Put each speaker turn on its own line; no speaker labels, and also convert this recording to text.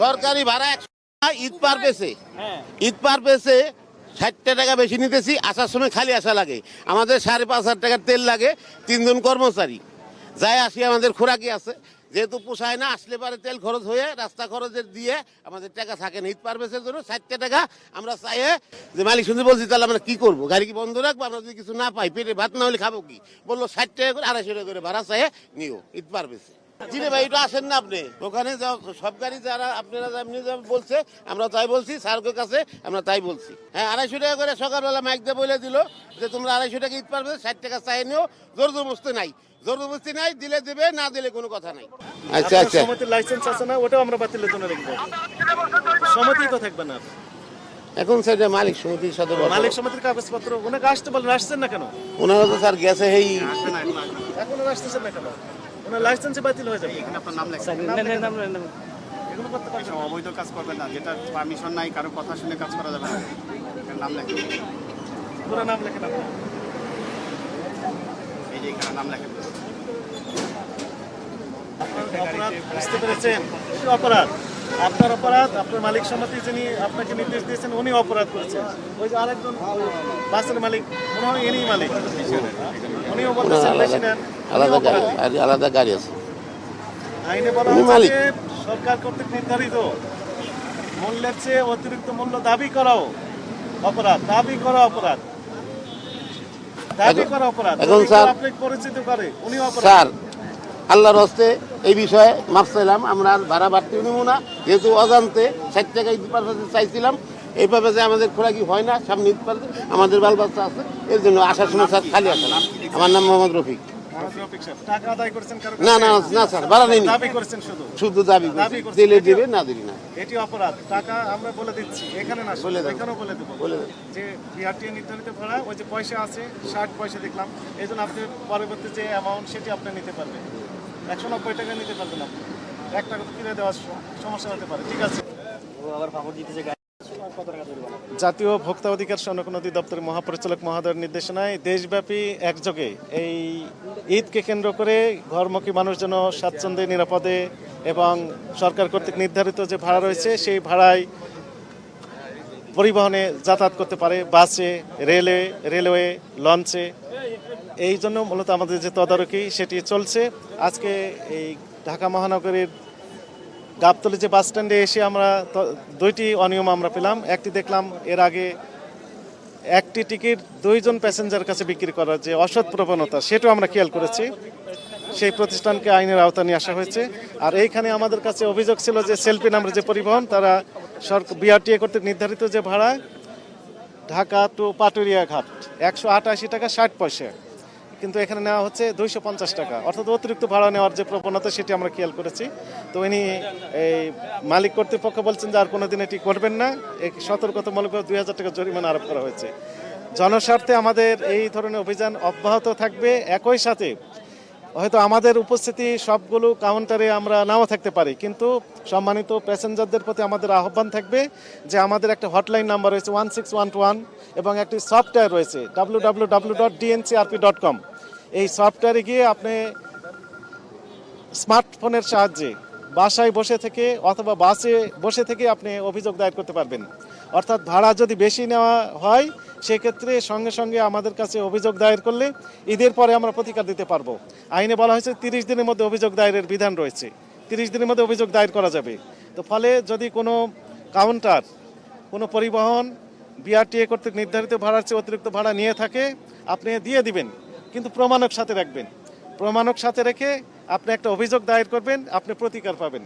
সরকারি ভাড়া ঈদ পার পেছে।
হ্যাঁ।
ঈদ পার পেছে ষাটটা টাকা বেশি নিতেছি আসার সময় খালি আসা লাগে। আমাদের সাড়ে পাঁচ হাজার টাকার তেল লাগে তিনজন কর্মচারী। যাই আসি আমাদের খোরাকি আছে। যেহেতু পোষায় না আসলে পারে তেল খরচ হয়ে রাস্তা খরচের দিয়ে আমাদের টাকা থাকে না। ঈদ পার পেসের জন্য ষাটটা টাকা আমরা চাইয়ে যে মালিক শুনতে বলছি তাহলে আমরা কি করব? গাড়ি কি বন্ধ রাখব? আমরা যদি কিছু না পাই পেটে ভাত না হলে খাব কি? বলল ষাট টাকা করে আড়াইশো টাকা করে ভাড়া চাইয়ে নিও। ঈদ পার পেছে। জি ভাই এটা আসেন না আপনি। ওখানে সব গাড়ি যারা আপনারা যেমনি বলছে আমরা তাই বলছি স্যারকে কাছে আমরা তাই বলছি। হ্যাঁ আড়াইশো টাকা করে সকালবেলা মাইক দিয়ে বলে দিল যে তোমরা আড়াইশো টাকা ঈদ পারবে ষাট টাকা চাই নিও জোর জবস্তি নাই। জোর জবস্তি নাই দিলে দেবে না দিলে কোনো কথা নাই। আচ্ছা আচ্ছা।
লাইসেন্স আছে না ওটাও আমরা বাতিলের জন্য রাখব সমিতি তো থাকবে না
এখন সেটা মালিক সমিতির সাথে
মালিক। সমিতির কাগজপত্র ওনাকে আসতে বলেন আসছেন না কেন?
ওনারা তো স্যার গেছে এই
এখন আসতেছেন না কেন? ওনার লাইসেন্সে বাতিল হয়ে যাবে।
আপনার নাম লেখা।
এগুলো করতে পারবেন?
অবৈধ কাজ করবেন না যেটা পারমিশন নাই কারও কথা শুনে কাজ করা যাবে না। নাম লেখেন
পুরো নাম লেখেন আপনার
এই যে এখানে নাম লেখেন
অপরাধ বুঝতে পেরেছেন? অপরাধ? আপনার অপরাধ আপনার মালিক সমিতি যিনি আপনাকে নির্দেশ দিয়েছেন উনি অপরাধ করেছেন। ওই যে আরেকজন বাসের মালিক মনে হয় ইনি মালিক। উনিও বলতেছেন বেশি নেন।
আলাদা গাড়ি আলাদা গাড়ি আছে।
আইনে বলা হচ্ছে
মালিক।
সরকার কর্তৃক নির্ধারিত মূল্যের চেয়ে অতিরিক্ত মূল্য দাবি করাও অপরাধ দাবি করা অপরাধ। দাবি করা অপরাধ।
এখন স্যার-
আপনাকে পরিচিত করে উনি অপরাধ।
স্যার আল্লাহর হস্তে এই বিষয়ে মাফ চাইলাম আমরা আর ভাড়া বাড়তি নেব না। যেহেতু অজান্তে ষাট টাকা ঈদ পারপাসে চাইছিলাম এইভাবে যে আমাদের খোরাকি হয় না সামনে ঈদ পারবে আমাদের বাল বাচ্চা আছে এর জন্য আসার সময় স্যার খালি আসে না। আমার নাম মোহাম্মদ রফিক।
মোহাম্মদ টাকা আদায় করেছেন কারও
না না না স্যার ভাড়া নেই
করেছেন শুধু?
দাবি। দিলে দিবে না না।
এটি অপরাধ। টাকা আমরা বলে দিচ্ছি। এখানে না
বলে।
এখানেও বলে দেবো।
বলে।
যে নির্ধারিত ভাড়া ওই যে পয়সা আছে ষাট পয়সা দেখলাম। এই জন্য আপনি পরবর্তী যে অ্যামাউন্ট সেটি আপনি নিতে পারবেন। একশো নব্বই টাকা নিতে পারবেন আপনি। এক টাকা তো কিনে দেওয়ার সমস্যা হতে পারে। ঠিক আছে। জাতীয় ভোক্তা অধিকার সংরক্ষণ অধিদপ্তরের মহাপরিচালক মহোদয়ের নির্দেশনায় দেশব্যাপী একযোগে এই ঈদকে কেন্দ্র করে ঘরমুখী মানুষ যেন স্বাচ্ছন্দ্যে নিরাপদে এবং সরকার কর্তৃক নির্ধারিত যে ভাড়া রয়েছে সেই ভাড়ায় পরিবহনে যাতায়াত করতে পারে। বাসে রেলে রেলওয়ে লঞ্চে এই জন্য মূলত আমাদের যে তদারকি সেটি চলছে। আজকে এই ঢাকা মহানগরীর গাবতলি যে বাস স্ট্যান্ডে এসে আমরা দুইটি অনিয়ম আমরা পেলাম। একটি দেখলাম এর আগে একটি টিকিট দুইজন প্যাসেঞ্জার কাছে বিক্রি করার যে অসৎ প্রবণতা, সেটাও আমরা খেয়াল করেছি। সেই প্রতিষ্ঠানকে আইনের আওতা নিয়ে আসা হয়েছে। আর এইখানে আমাদের কাছে অভিযোগ ছিল যে সেলফি নামের যে পরিবহন, তারা সরকার বিআরটিএ কর্তৃক নির্ধারিত যে ভাড়া, ঢাকা টু পাটুরিয়া ঘাট, একশো আটাশি টাকা ষাট পয়সা। কিন্তু এখানে নেওয়া হচ্ছে দুইশো পঞ্চাশ টাকা। অর্থাৎ অতিরিক্ত ভাড়া নেওয়ার যে প্রবণতা, সেটি আমরা খেয়াল করেছি। তো ইনি এই মালিক কর্তৃপক্ষ বলছেন যে আর কোনো দিন এটি করবেন না। সতর্কতামূলক দুই হাজার টাকা জরিমানা আরোপ করা হয়েছে। জনস্বার্থে আমাদের এই ধরনের অভিযান অব্যাহত থাকবে। একই সাথে হয়তো আমাদের উপস্থিতি সবগুলো কাউন্টারে আমরা নাও থাকতে পারি। কিন্তু সম্মানিত প্যাসেঞ্জারদের প্রতি আমাদের আহ্বান থাকবে যে আমাদের একটা হটলাইন নাম্বার রয়েছে ওয়ান সিক্স ওয়ান ওয়ান এবং একটি সফটওয়্যার রয়েছে W W W dot DNCRP dot com এই সফটওয়্যারে গিয়ে আপনি স্মার্টফোনের সাহায্যে বাসায় বসে থেকে অথবা বাসে বসে থেকে আপনি অভিযোগ দায়ের করতে পারবেন। অর্থাৎ ভাড়া যদি বেশি নেওয়া হয়, সেক্ষেত্রে সঙ্গে সঙ্গে আমাদের কাছে অভিযোগ দায়ের করলে ঈদের পরে আমরা প্রতিকার দিতে পারব। আইনে বলা হয়েছে তিরিশ দিনের মধ্যে অভিযোগ দায়েরের বিধান রয়েছে। তিরিশ দিনের মধ্যে অভিযোগ দায়ের করা যাবে। তো ফলে যদি কোনো কাউন্টার, কোনো পরিবহন, বিআরটিএ কর্তৃক নির্ধারিত ভাড়ার চেয়ে অতিরিক্ত ভাড়া নিয়ে থাকে, আপনি দিয়ে দিবেন, কিন্তু প্রমাণক সাথে রাখবেন। প্রমাণক সাথে রেখে আপনি একটা অভিযোগ দায়ের করবেন, আপনি প্রতিকার পাবেন।